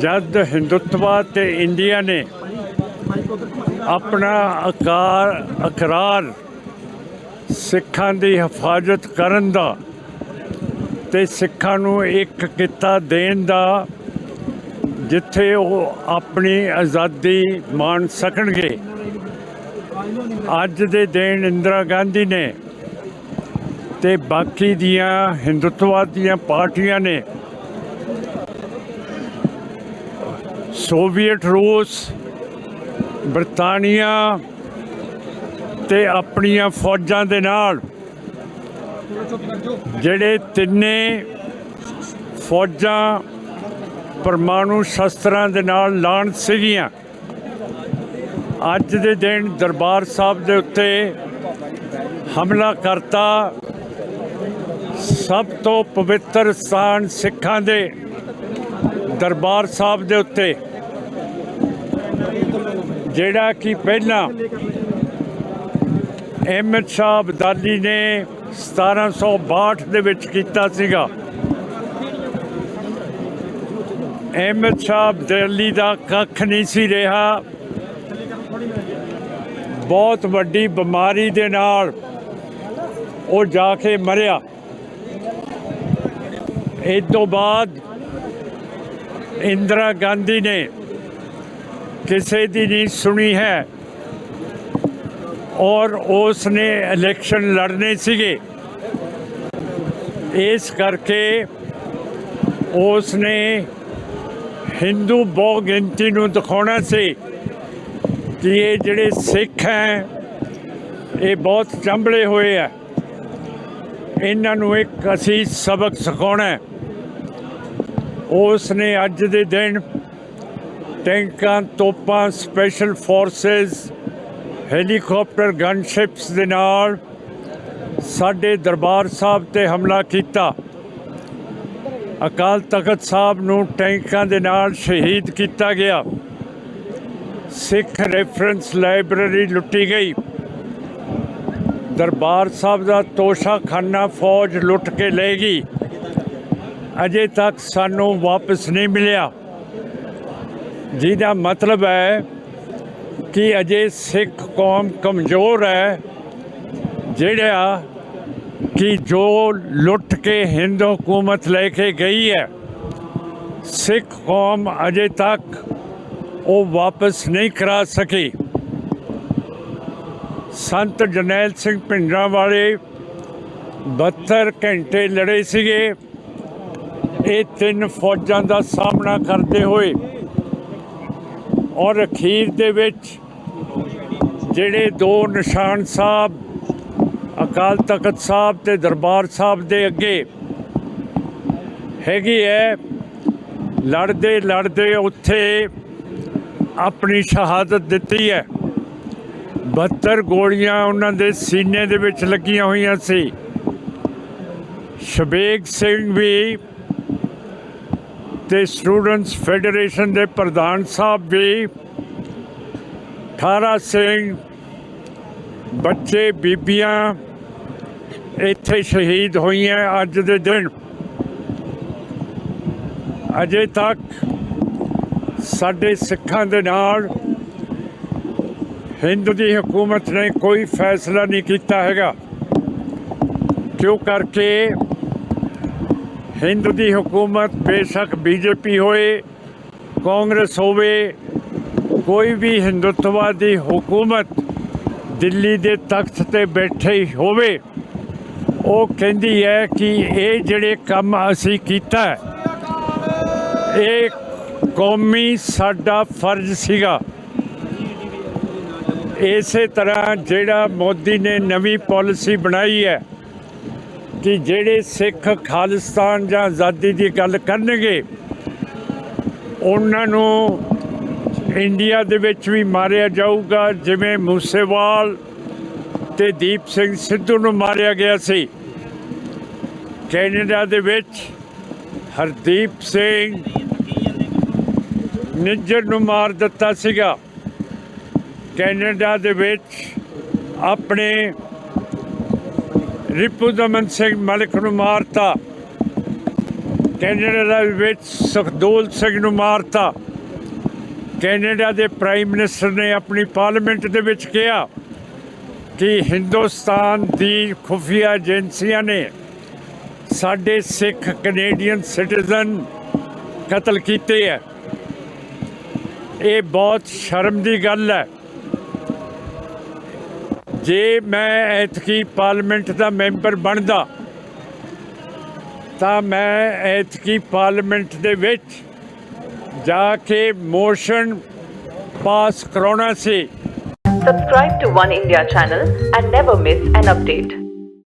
ਜਦ ਹਿੰਦੁੱਤਵਾ ਤੇ ਇੰਡੀਆ ਨੇ ਆਪਣਾ ਆਕਾਰ ਅਕਰਾਰ ਸਿੱਖਾਂ ਦੀ ਹਿਫਾਜ਼ਤ ਕਰਨ ਦਾ ਤੇ ਸਿੱਖਾਂ ਨੂੰ ਇੱਕ ਕਿੱਤਾ ਦੇਣ ਦਾ ਜਿੱਥੇ ਉਹ ਆਪਣੀ ਆਜ਼ਾਦੀ ਮਾਣ ਸਕਣਗੇ। ਅੱਜ ਦੇ ਦਿਨ ਇੰਦਰਾ ਗਾਂਧੀ ਨੇ ਤੇ ਬਾਕੀ ਦੀਆਂ ਹਿੰਦੁੱਤਵਾਦ ਦੀਆਂ ਪਾਰਟੀਆਂ ਨੇ ਸੋਵੀਅਤ ਰੂਸ, ਬਰਤਾਨੀਆ ਤੇ ਆਪਣੀਆਂ ਫੌਜਾਂ ਦੇ ਨਾਲ ਜਿਹੜੇ ਤਿੰਨੇ ਫੌਜਾਂ ਪਰਮਾਣੂ ਸ਼ਸਤਰਾਂ ਦੇ ਨਾਲ ਲਾਣ ਸੀਗੀਆਂ। ਅੱਜ ਦੇ ਦਿਨ ਦਰਬਾਰ ਸਾਹਿਬ ਦੇ ਉੱਤੇ ਹਮਲਾ ਕਰਤਾ ਸਭ ਤੋਂ ਪਵਿੱਤਰ ਸਥਾਨ ਸਿੱਖਾਂ ਦੇ ਦਰਬਾਰ ਸਾਹਿਬ ਦੇ ਉੱਤੇ। ਜਿਹੜਾ ਕਿ ਪਹਿਲਾਂ ਅਹਿਮਦ ਸ਼ਾਹ ਅਬਦਾਲੀ ਨੇ 1762 ਦੇ ਵਿੱਚ ਕੀਤਾ ਸੀਗਾ। ਅਹਿਮਦ ਸ਼ਾਹ ਅਬਦਾਲੀ ਦਾ ਕੱਖ ਨਹੀਂ ਸੀ ਰਿਹਾ। ਬਹੁਤ ਵੱਡੀ ਬਿਮਾਰੀ ਦੇ ਨਾਲ ਉਹ ਜਾ ਕੇ ਮਰਿਆ। ਇਸ ਤੋਂ ਬਾਅਦ ਇੰਦਰਾ ਗਾਂਧੀ ਨੇ ਕਿਸੇ ਦੀ ਨਹੀਂ ਸੁਣੀ ਹੈ। ਔਰ ਉਸ ਨੇ ਇਲੈਕਸ਼ਨ ਲੜਨੇ ਸੀਗੇ। ਇਸ ਕਰਕੇ ਉਸ ਨੇ ਹਿੰਦੂ ਬਹੁ ਗਿਣਤੀ ਨੂੰ ਦਿਖਾਉਣਾ ਸੀ ਕਿ ਇਹ ਜਿਹੜੇ ਸਿੱਖ ਹੈ, ਇਹ ਬਹੁਤ ਚੰਬਲੇ ਹੋਏ ਆ ਇਹਨਾਂ ਨੂੰ ਇੱਕ ਅਸੀਂ ਸਬਕ ਸਿਖਾਉਣਾ ਹੈ। ਉਸ ਨੇ ਅੱਜ ਦੇ ਦਿਨ ਟੈਂਕਾਂ ਤੋਪਾਂ ਸਪੈਸ਼ਲ ਫੋਰਸਸ ਹੈਲੀਕਾਪਟਰ ਗਨਸ਼ਿਪਸ ਦੇ ਨਾਲ ਸਾਡੇ ਦਰਬਾਰ ਸਾਹਿਬ ਤੇ ਹਮਲਾ ਕੀਤਾ। ਅਕਾਲ ਤਖਤ ਸਾਹਿਬ ਨੂੰ ਟੈਂਕਾਂ ਦੇ ਨਾਲ ਸ਼ਹੀਦ ਕੀਤਾ ਗਿਆ। ਸਿੱਖ ਰੈਫਰੈਂਸ ਲਾਇਬ੍ਰੇਰੀ ਲੁੱਟੀ ਗਈ। ਦਰਬਾਰ ਸਾਹਿਬ ਦਾ ਤੋਸ਼ਾਖਾਨਾ ਫੌਜ ਲੁੱਟ ਕੇ ਲੈ ਗਈ। ਅਜੇ ਤੱਕ ਸਾਨੂੰ ਵਾਪਸ ਨਹੀਂ ਮਿਲਿਆ। ਜਿਹਦਾ ਮਤਲਬ ਹੈ ਕਿ ਅਜੇ ਸਿੱਖ ਕੌਮ ਕਮਜ਼ੋਰ ਹੈ, ਜਿਹੜਾ ਕਿ ਜੋ ਲੁੱਟ ਕੇ ਹਿੰਦੂ ਹਕੂਮਤ ਲੈ ਕੇ ਗਈ ਹੈ, ਸਿੱਖ ਕੌਮ ਅਜੇ ਤੱਕ ਉਹ ਵਾਪਸ ਨਹੀਂ ਕਰਾ ਸਕੀ। ਸੰਤ ਜਰਨੈਲ ਸਿੰਘ ਭਿੰਡਰਾਂ ਵਾਲੇ 72 ਘੰਟੇ ਲੜੇ ਸੀਗੇ। ਇਹ ਤਿੰਨ ਫੌਜਾਂ ਦਾ ਸਾਹਮਣਾ ਕਰਦੇ ਹੋਏ ਔਰ ਅਖੀਰ ਦੇ ਵਿੱਚ ਜਿਹੜੇ ਦੋ ਨਿਸ਼ਾਨ ਸਾਹਿਬ, ਅਕਾਲ ਤਖਤ ਸਾਹਿਬ ਤੇ ਦਰਬਾਰ ਸਾਹਿਬ ਦੇ ਅੱਗੇ ਹੈਗੀ ਹੈ, ਲੜਦੇ ਲੜਦੇ ਉੱਥੇ ਆਪਣੀ ਸ਼ਹਾਦਤ ਦਿੱਤੀ ਹੈ। 72 ਗੋਲੀਆਂ ਉਹਨਾਂ ਦੇ ਸੀਨੇ ਦੇ ਵਿੱਚ ਲੱਗੀਆਂ ਹੋਈਆਂ ਸੀ। ਸ਼ਬੇਗ ਸਿੰਘ ਵੀ ਤੇ ਸਟੂਡੈਂਟਸ ਫੈਡਰੇਸ਼ਨ ਦੇ ਪ੍ਰਧਾਨ ਸਾਹਿਬ ਵੀ 18 ਸਿੰਘ, ਬੱਚੇ, ਬੀਬੀਆਂ ਇੱਥੇ ਸ਼ਹੀਦ ਹੋਈਆਂ ਅੱਜ ਦੇ ਦਿਨ। ਅਜੇ ਤੱਕ ਸਾਡੇ ਸਿੱਖਾਂ ਦੇ ਨਾਲ ਹਿੰਦ ਦੀ ਹਕੂਮਤ ਨੇ ਕੋਈ ਫੈਸਲਾ ਨਹੀਂ ਕੀਤਾ ਹੈਗਾ। ਕਿਉਂ ਕਰਕੇ ਹਿੰਦ ਦੀ ਹਕੂਮਤ ਬੇਸ਼ੱਕ ਬੀਜੇਪੀ ਹੋਏ, ਕਾਂਗਰਸ ਹੋਵੇ, ਕੋਈ ਵੀ ਹਿੰਦੁੱਤਵਾਦੀ ਹਕੂਮਤ ਦਿੱਲੀ ਦੇ ਤਖਤ ਤੇ ਬੈਠੇ ਹੋਵੇ, ਉਹ ਕਹਿੰਦੀ ਹੈ ਕਿ ਇਹ ਜਿਹੜੇ ਕੰਮ ਅਸੀਂ ਕੀਤਾ, ਇਹ ਕੌਮੀ ਸਾਡਾ ਫਰਜ਼ ਸੀਗਾ। ਇਸੇ ਤਰ੍ਹਾਂ ਜਿਹੜਾ ਮੋਦੀ ਨੇ ਨਵੀਂ ਪਾਲਿਸੀ ਬਣਾਈ ਹੈ ਕਿ ਜਿਹੜੇ ਸਿੱਖ ਖਾਲਿਸਤਾਨ ਜਾਂ ਆਜ਼ਾਦੀ ਦੀ ਗੱਲ ਕਰਨਗੇ, ਉਹਨਾਂ ਨੂੰ ਇੰਡੀਆ ਦੇ ਵਿੱਚ ਵੀ ਮਾਰਿਆ ਜਾਊਗਾ, ਜਿਵੇਂ ਮੂਸੇਵਾਲ ਤੇ ਦੀਪ ਸਿੰਘ ਸਿੱਧੂ ਨੂੰ ਮਾਰਿਆ ਗਿਆ ਸੀ। ਕੈਨੇਡਾ ਦੇ ਵਿੱਚ ਹਰਦੀਪ ਸਿੰਘ ਨਿੱਜਰ ਨੂੰ ਮਾਰ ਦਿੱਤਾ ਸੀਗਾ। ਕੈਨੇਡਾ ਦੇ ਵਿੱਚ ਆਪਣੇ ਰਿਪੂ ਦਮਨ ਸਿੰਘ, ਮਲਿਕ ਨੂੰ ਮਾਰਤਾ। ਕੈਨੇਡਾ ਦਾ ਵਿੱਚ ਸੁਖਦੋਲ ਸਿੰਘ ਨੂੰ ਮਾਰਤਾ। ਕੈਨੇਡਾ ਦੇ ਪ੍ਰਾਈਮ ਮਿਨਿਸਟਰ ਨੇ ਆਪਣੀ ਪਾਰਲੀਮੈਂਟ ਦੇ ਵਿੱਚ ਕਿਹਾ ਕਿ ਹਿੰਦੁਸਤਾਨ ਦੀ ਖੁਫੀਆ ਏਜੰਸੀਆਂ ਨੇ ਸਾਡੇ ਸਿੱਖ ਕੈਨੇਡੀਅਨ ਸਿਟੀਜ਼ਨ ਕਤਲ ਕੀਤੇ ਹੈ। ਇਹ ਬਹੁਤ ਸ਼ਰਮ ਦੀ ਗੱਲ ਹੈ। ਜੇ ਮੈਂ ਐਤਕੀ ਪਾਰਲੀਮੈਂਟ ਦਾ ਮੈਂਬਰ ਬਣਦਾ ਤਾਂ ਮੈਂ ਐਤਕੀ ਪਾਰਲੀਮੈਂਟ ਦੇ ਵਿੱਚ ਜਾ ਕੇ ਮੋਸ਼ਨ ਪਾਸ ਕਰਾਉਣਾ ਸੀ Subscribe to One India channel and never miss an update.